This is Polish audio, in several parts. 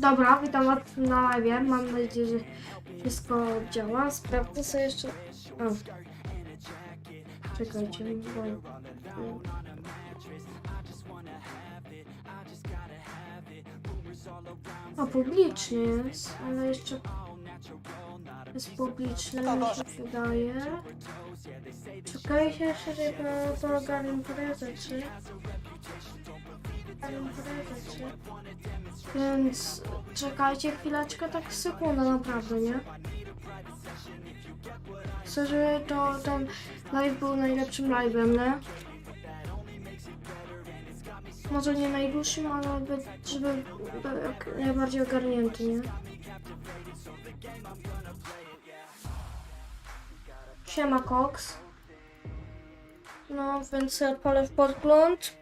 Dobra, witam was na live. Mam nadzieję, że wszystko działa. Sprawdzę sobie jeszcze. O. Czekajcie, bo. O, publicznie jest, ale jeszcze jest publiczny, mi się wydaje. Czekajcie jeszcze, żeby to ogarnę parę rzeczy. Więc czekajcie chwileczkę, tak sekundę naprawdę, nie? Chcę, to ten live był najlepszym live'em, nie? Może nie najdłuższym, ale by- żeby jak najbardziej ogarnięty, nie? Siema Cox. No, więc odpalę w podgląd.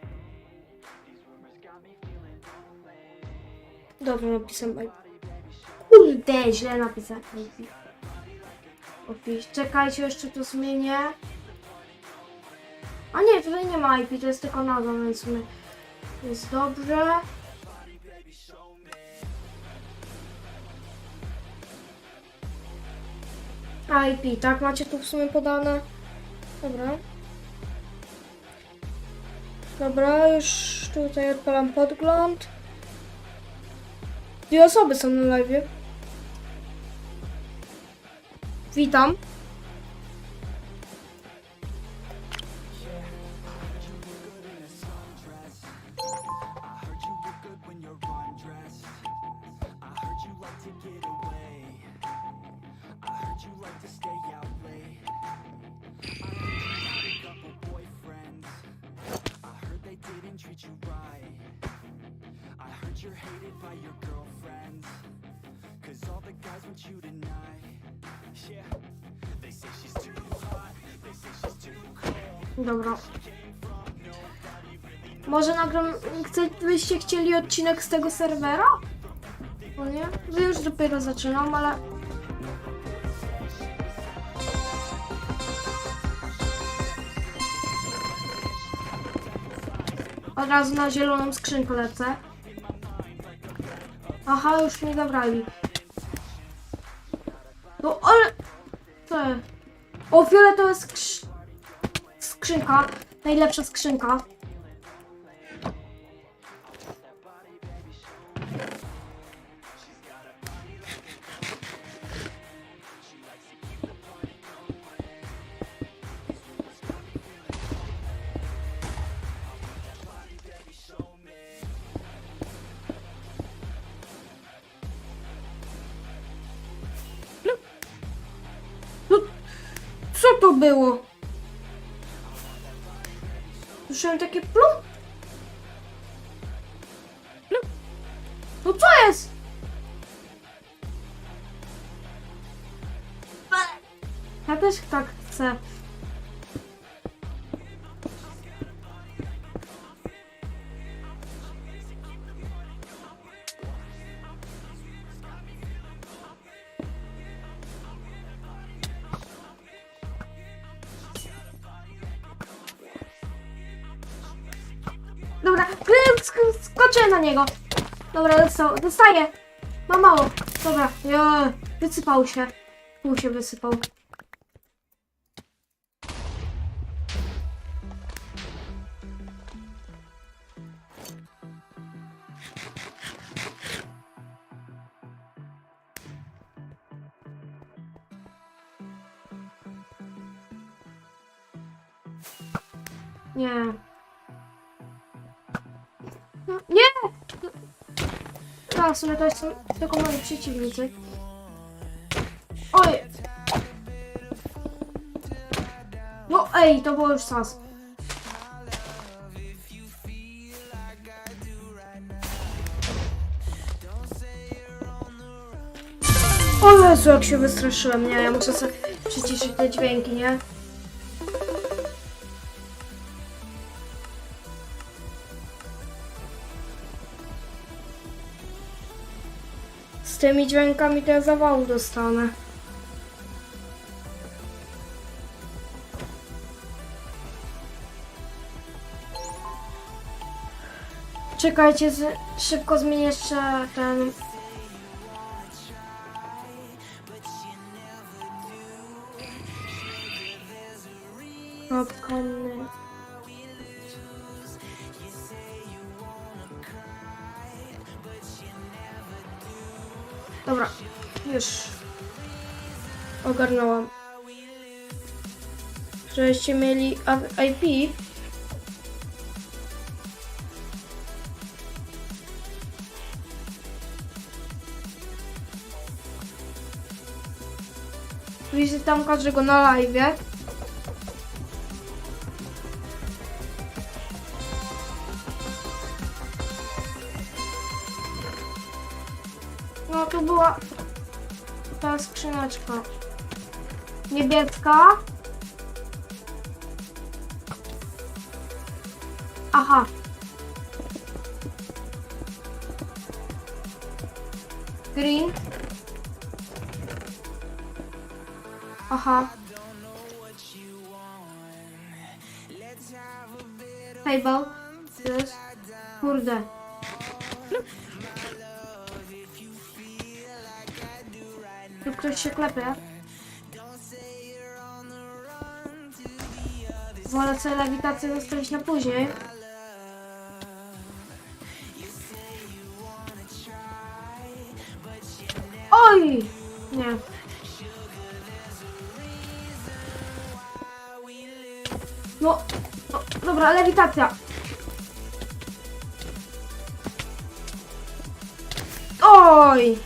Dobra, napisałem. Kurde, źle napisałem. Opis. Czekajcie, jeszcze to zmienię. A nie, tutaj nie ma IP, to jest tylko nazwa, więc my... jest dobrze. IP, tak? Macie tu w sumie podane. Dobra. Dobra, już tutaj odpalam podgląd. Dwie osoby są na live. Witam. I you're hated by your girlfriends. Cause want you tonight. Yeah, they say she's too hot, they say she's too cold. Dobra. Może nagram... Byście chcieli odcinek z tego serwera? O nie? Wy już dopiero zaczynam, ale... Od razu na zieloną skrzynkę lecę. Aha, już mnie zabrali. Skrz... skrzynka. Najlepsza skrzynka. Było? Słyszałem takie plum. Skoczę na niego. Dobra, dostał, dostaję. Ma mało. Dobra, jo, wysypał się. Pół się wysypał. Nie. A, w sumie to są tylko moi przeciwnicy. Oj! No ej, to było już sas. O Jezu, jak się wystraszyłem, nie? Ja muszę sobie przyciszyć te dźwięki, nie? Z tymi dźwiękami ja zawału dostanę. Czekajcie, szybko zmienię jeszcze ten IP. Widzę tam każdego na live. No tu była ta skrzyneczka. Niebieska. Aha. Green. Aha. Table. Jest. Kurde. Tu ktoś się klepie. Wolę sobie lewitację zostawić na później. Oj! Nie. No, no dobra, lewitacja. Oj!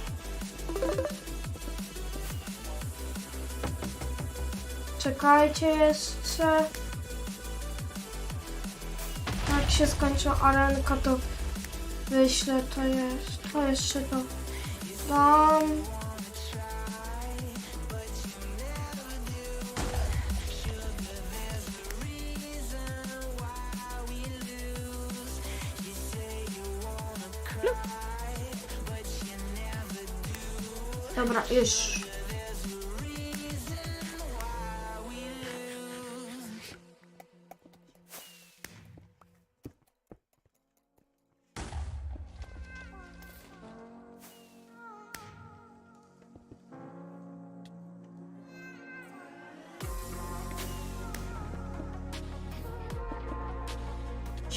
Czekajcie jeszcze. Jak się skończy arenka, to wyślę to jest. To jeszcze to dam. Dobra, już.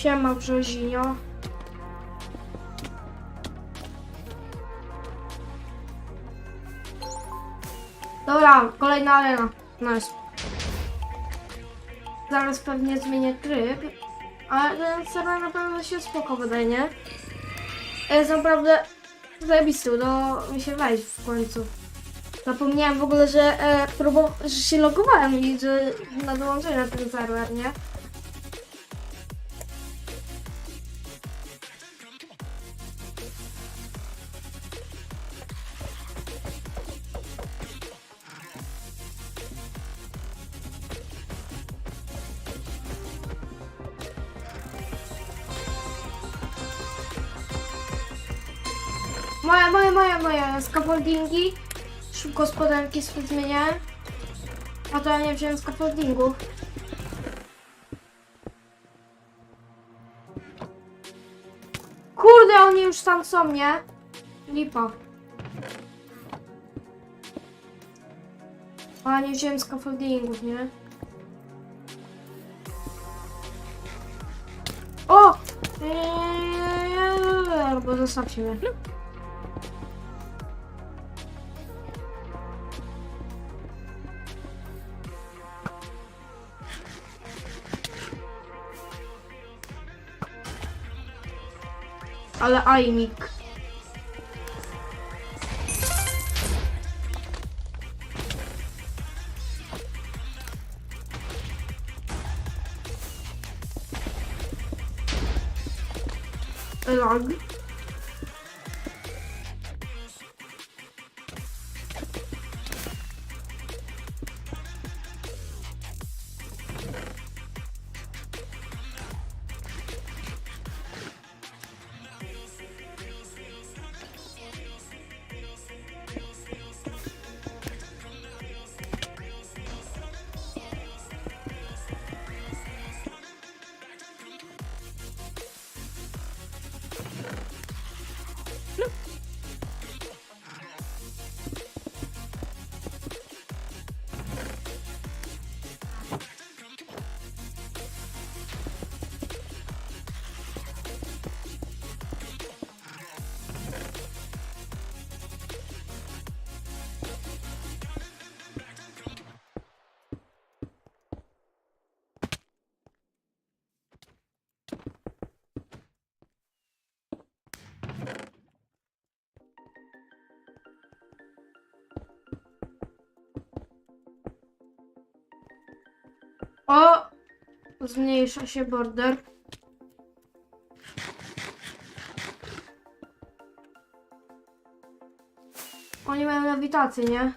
Siema Brzozinio. Dobra, kolejna arena. Nice. Zaraz pewnie zmienię tryb. Ale ten serwer naprawdę się spoko wydaje, nie? Jest naprawdę zajebisty, udało mi się wejść w końcu. Zapomniałem w ogóle, że, e, że się logowałem i że na dołączenie na ten serwer, nie? Moje, moje, moje, moje scaffoldingi. Szybko spodenki sobie zmienię. A to ja nie wziąłem scaffoldingu. Kurde, oni już tam są, nie? Lipa. A nie wziąłem scaffoldingów, nie? O! Eee, albo zostawcie mnie. Ale ajmik. Lag. O! Zmniejsza się border. Oni mają lewitację, nie?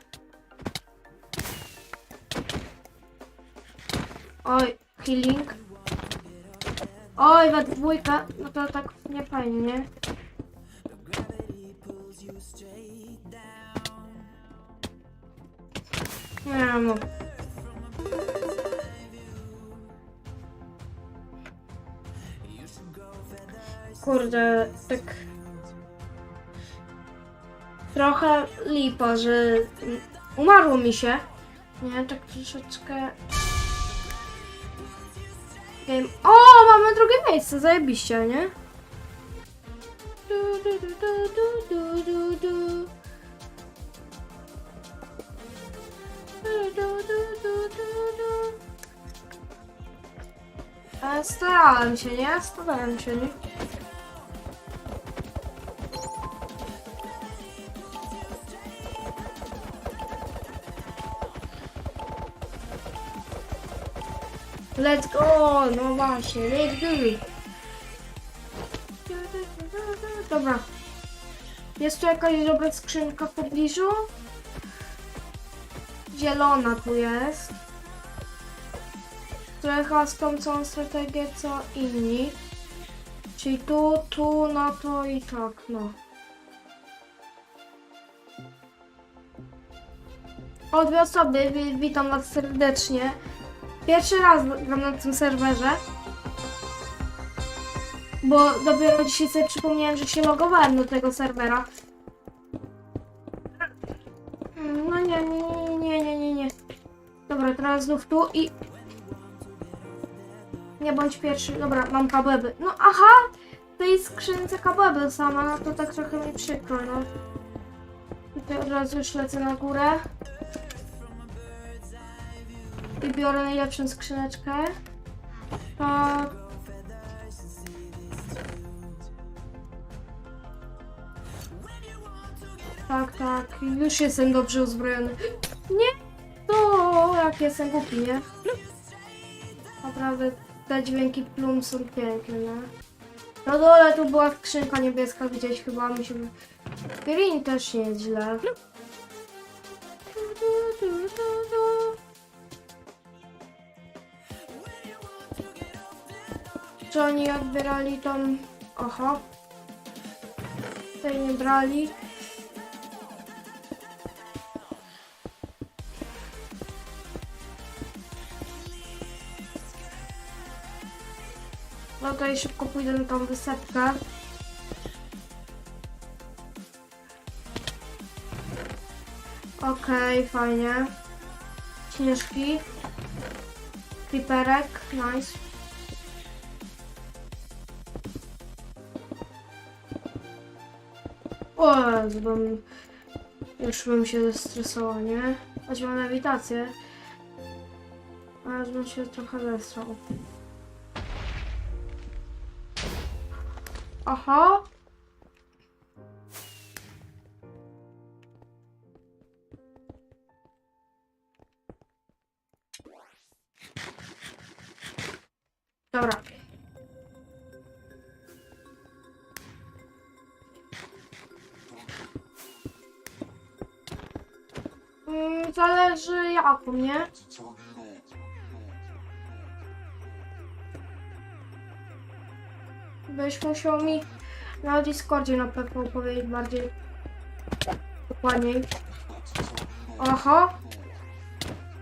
Oj, healing. Oj, we dwójkę. No to tak nie fajnie, nie? Nie no. Kurde, tak... Trochę lipa, że umarło mi się. Nie, tak troszeczkę... Game. O, mamy drugie miejsce, zajebiście, nie? Starałem się, nie? Starałem się, nie? Let's go! No właśnie, let's go! Dobra. Jest tu jakaś dobra skrzynka w pobliżu? Zielona tu jest. Chyba z tą całą strategię co inni. Czyli tu, tu, no to i tak, no. O, dwie osoby, wi- witam was serdecznie. Pierwszy raz gram na tym serwerze. Bo dopiero dzisiaj sobie przypomniałem, że się logowałem do tego serwera. No nie, nie, nie, nie, nie, nie. Dobra, teraz znów tu i... Nie bądź pierwszy. Dobra, mam kabeby. No aha! W tej skrzynce kabeby sama, no to tak trochę mi przykro, no. Tutaj od razu już lecę na górę. I biorę najlepszą skrzyneczkę. Tak. Tak, tak. Już jestem dobrze uzbrojony. Nie! To jak jestem głupi, nie? Naprawdę te dźwięki plum są piękne, nie? Na dole tu była skrzynka niebieska gdzieś chyba mi się... Green też nie jest źle. Czy oni odbierali tą... Oho. Tej nie brali. No to i szybko pójdę na tą wysepkę. Okej, fajnie. Śnieżki. Piperek, nice. O, bym... Już bym się zestresowała, nie? Choć mam lewitację. Ale bym się trochę zesrał. Aha. Zależy jaką, nie? Byś musiał mi na Discordzie na pewno powiedzieć bardziej dokładniej. Aha.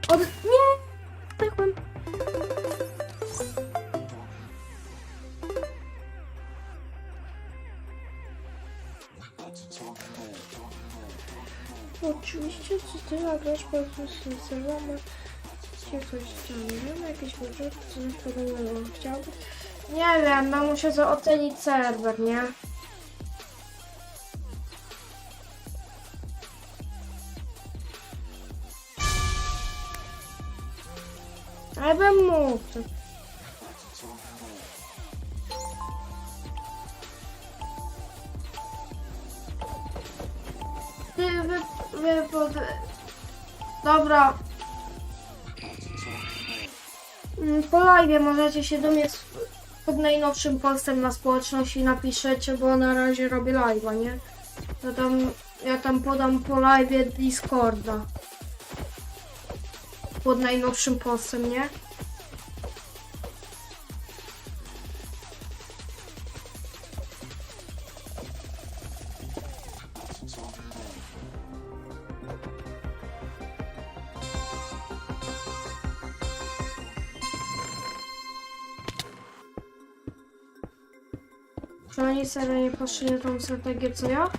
Od... Nie! Tak bym... Oczywiście, ty nagrasz po prostu Instagrama, cię coś tam, nie wiem, jakieś budżety, coś podobnego chciałbyś? Nie wiem, no muszę za- ocenić serwer, nie? Możecie się do mnie s- pod najnowszym postem na społeczności napiszecie, bo na razie robię live'a, nie? Ja tam, ja tam podam po live Discorda. Pod najnowszym postem, nie? Serio nie poszli na tą strategię co ja?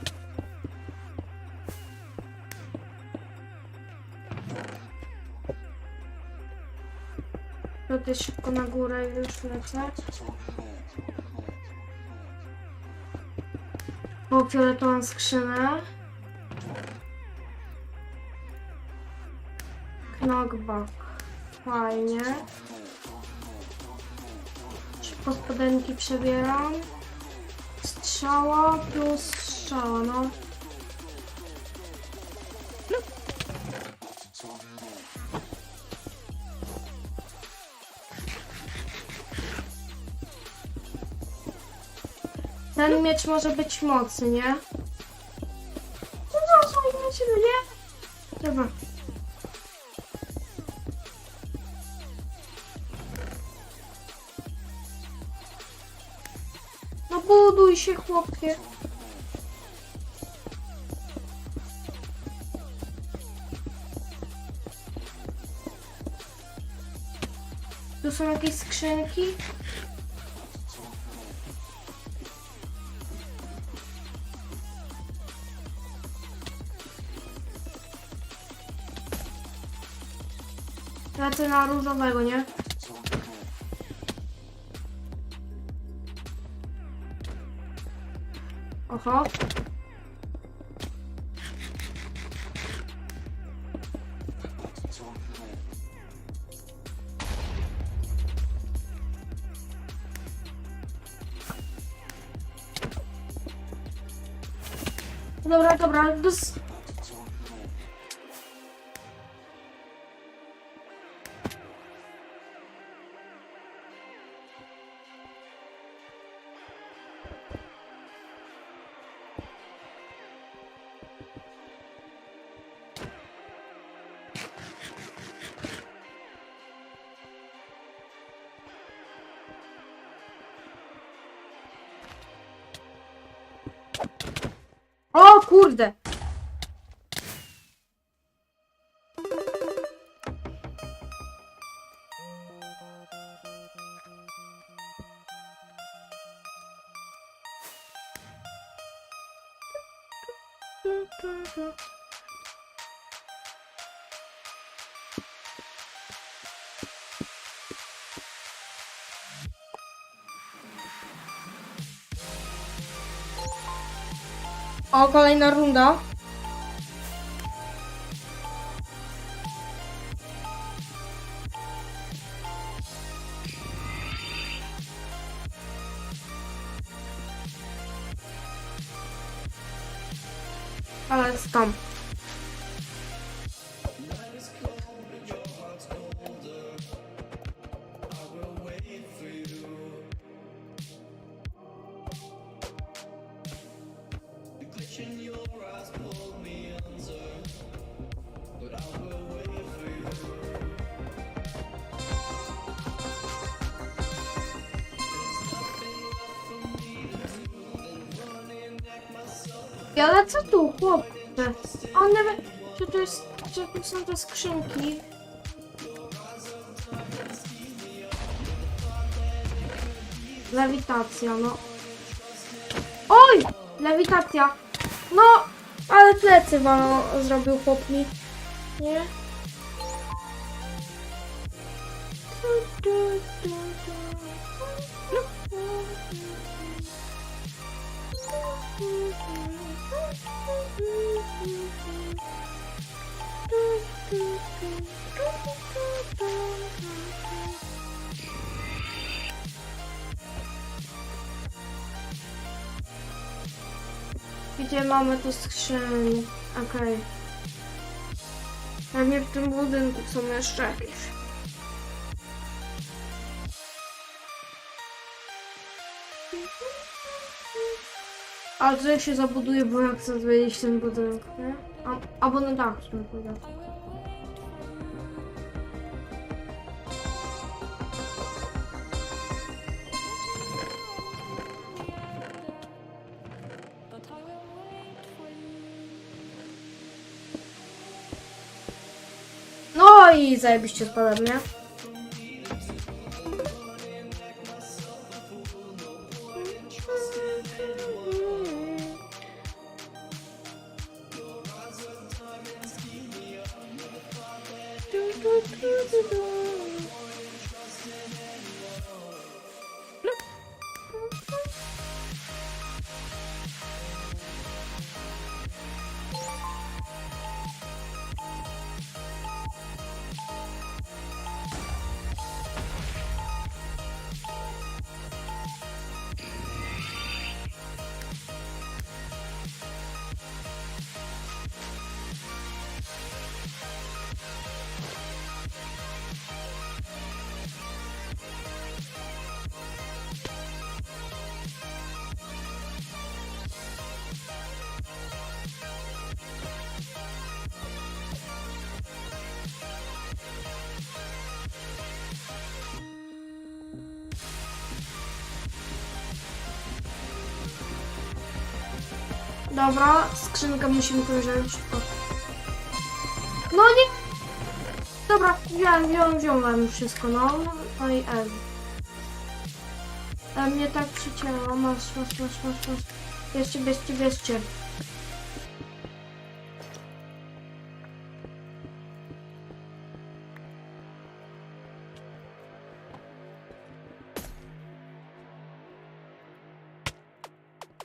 Ty szybko na górę już lecę. Po fioletową skrzynę. Knockback. Fajnie. Szybko spodenki przebieram. Strzała plus strzała, no. Ten miecz może być mocny, nie? Się, chłopie. Tu są jakieś skrzynki? Lecę na różowego, nie? Oho. Dobra, dobra, dos... O, kolejna runda. Ale co tu, chłopcze? One... Czy to jest... Czy są te skrzynki? Lewitacja, no. Oj! Lewitacja. No, ale plecy wano zrobił chłop. Nie? gdzie mamy te skrzynie. Okej. Okay. Pewnie w tym budynku są jeszcze jakieś. Ale co jak się zabuduje, bo ja chcę zmienić ten budynek, nie? A, albo na dach, bym powiedział. Zajebiście spadłem, nie? Dobra, skrzynkę musimy wziąć. No nie! Dobra, wziąłem, wziąłem, wziąłem wszystko, no. No i M. A mnie tak przycięło, masz, masz, masz, masz, masz. Bierzcie, bierzcie, bierzcie.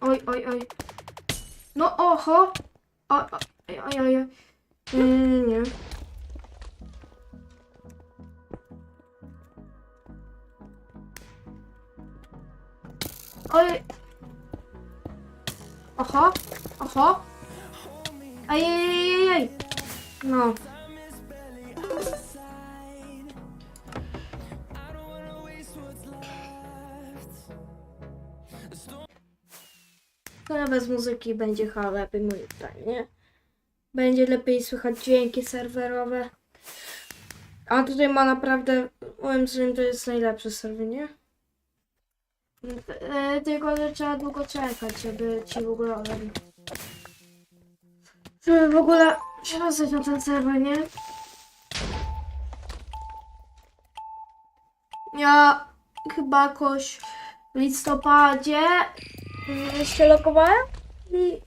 Oj, oj, oj. Oho! O, o, oj, oj, oj. Muzyki będzie chyba lepiej moim zdaniem, nie? Będzie lepiej słychać dźwięki serwerowe. A tutaj ma naprawdę, moim zdaniem to jest najlepszy serwer, nie? E, Tylko, że trzeba długo czekać, żeby ci w ogóle. Żeby w ogóle się dostać na ten serwer, nie? Ja chyba jakoś w listopadzie mm, się lokowałem i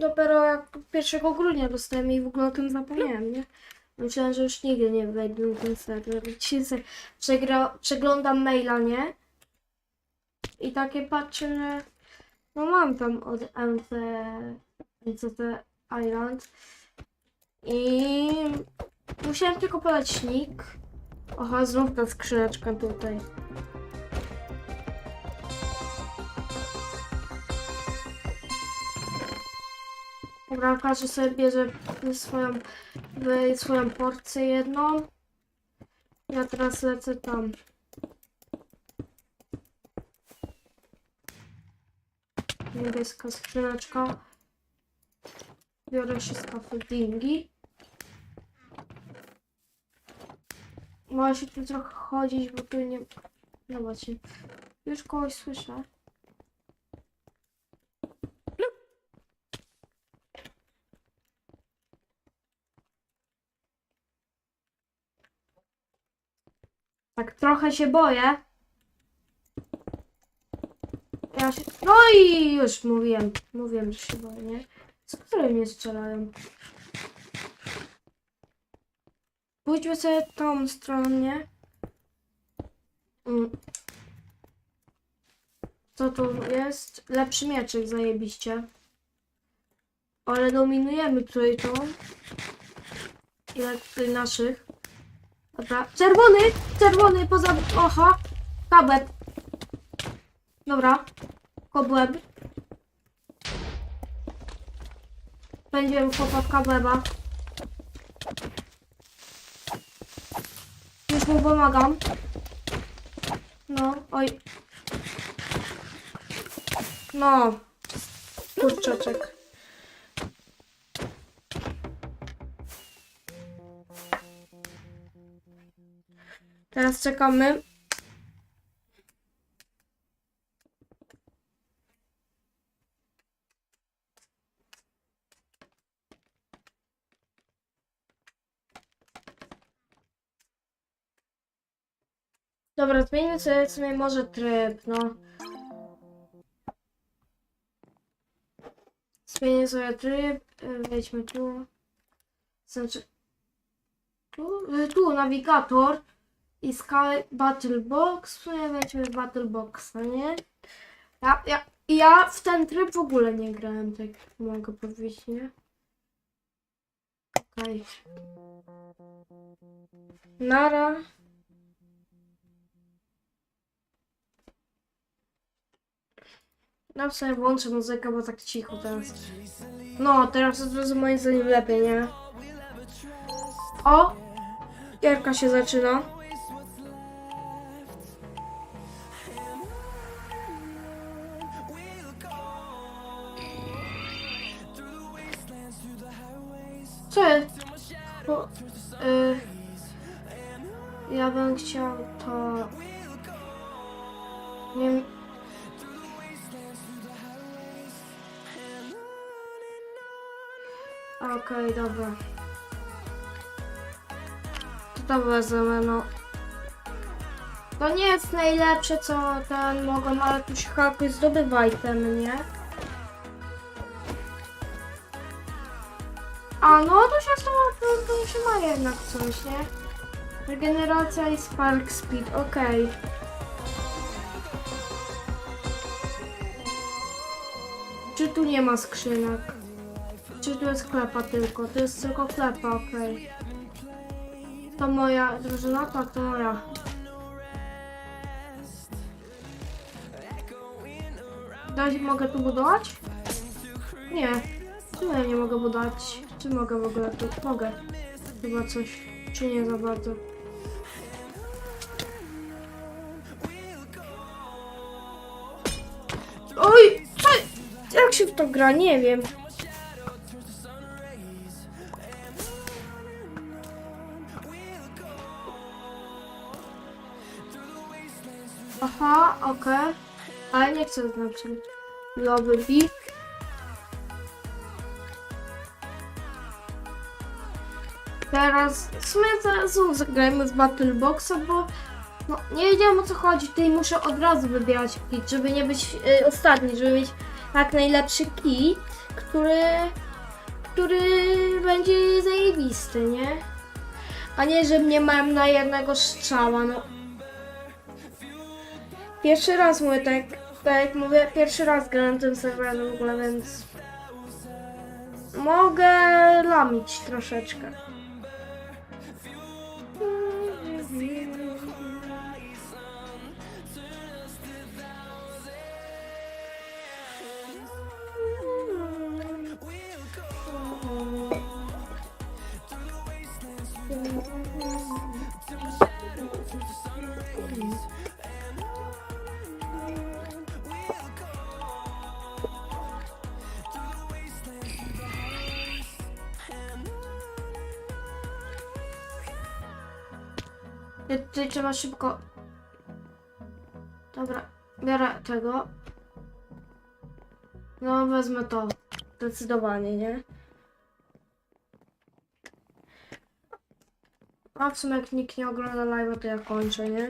dopiero jak 1 grudnia dostałem i w ogóle o tym zapomniałem, nie? Myślałem, że już nigdy nie wejdę na ten serwer. Przegra- przeglądam maila, nie? I takie patrzę, że no mam tam od MC, MCT Island i musiałem tylko podać nick. Oha, znów ta skrzyneczka tutaj. Dobra, każdy sobie bierze swoją, swoją porcję jedną. Ja teraz lecę tam. Niebieska skrzyneczka. Biorę się scaffoldingi. Mogę się tu trochę chodzić, bo tu nie... No właśnie. Już kogoś słyszę. Tak trochę się boję. Ja się... No i już mówiłem. Mówiłem, że się boję, nie? Z której mnie strzelają? Pójdźmy sobie tą stronie. Mm. Co tu jest? Lepszy mieczek, zajebiście. Ale dominujemy tutaj tą. Ile tutaj naszych. Dobra. Czerwony! Czerwony poza... Oha! Kabet. Dobra. Kobłeb. Będziemy chłopak kableba. Już mu pomagam. No, oj. No. kurczaczek. Teraz czekamy. Dobra, zmieńmy sobie, sobie może tryb, no. Zmienię sobie tryb, wejdźmy tu. Znaczy, tu, y, tu nawigator i Sky Battle Box. W sumie Battle Boxa, nie? Ja, ja, ja w ten tryb w ogóle nie grałem, tak mogę powiedzieć, nie? Okej. Nara. No sobie włączę muzykę, bo tak cicho teraz. No, teraz od razu moim zdaniem lepiej, nie? O! Gierka się zaczyna. Ja bym chciał to... Nie. Okej, dobra. To wezmę, no. To nie jest najlepsze, co ten mogą, ale tu się jakoś zdobywa itemy, nie? A, no to się to, to, to się ma jednak coś, nie? Regeneracja i spark speed, okej. Czy tu nie ma skrzynek? Czy tu jest klepa tylko? To jest tylko klepa, okej. To moja drużyna? Tak, to moja. Dać, mogę tu budować? Nie. Czemu ja nie mogę budować? Czy mogę w ogóle tu? Mogę. Chyba coś. Czy nie za bardzo? Się w to gra? Nie wiem. Aha, okej. Ale nie chcę znaczyć. Lobby B. Teraz w sumie zaraz zagrajmy w Battle Boxa, bo no, nie wiedziałam o co chodzi. Tutaj muszę od razu wybierać kit, żeby nie być y, ostatni, żeby mieć jak najlepszy kit, który, który będzie zajebisty, nie? A nie, że mnie mam na jednego strzała, no. Pierwszy raz mówię tak, tak mówię, pierwszy raz gram tym serwerze w ogóle, więc mogę lamić troszeczkę. Ja tutaj trzeba szybko. Dobra, biorę tego. No, wezmę to. Zdecydowanie, nie? A w sumie jak nikt nie ogląda live, to ja kończę, nie?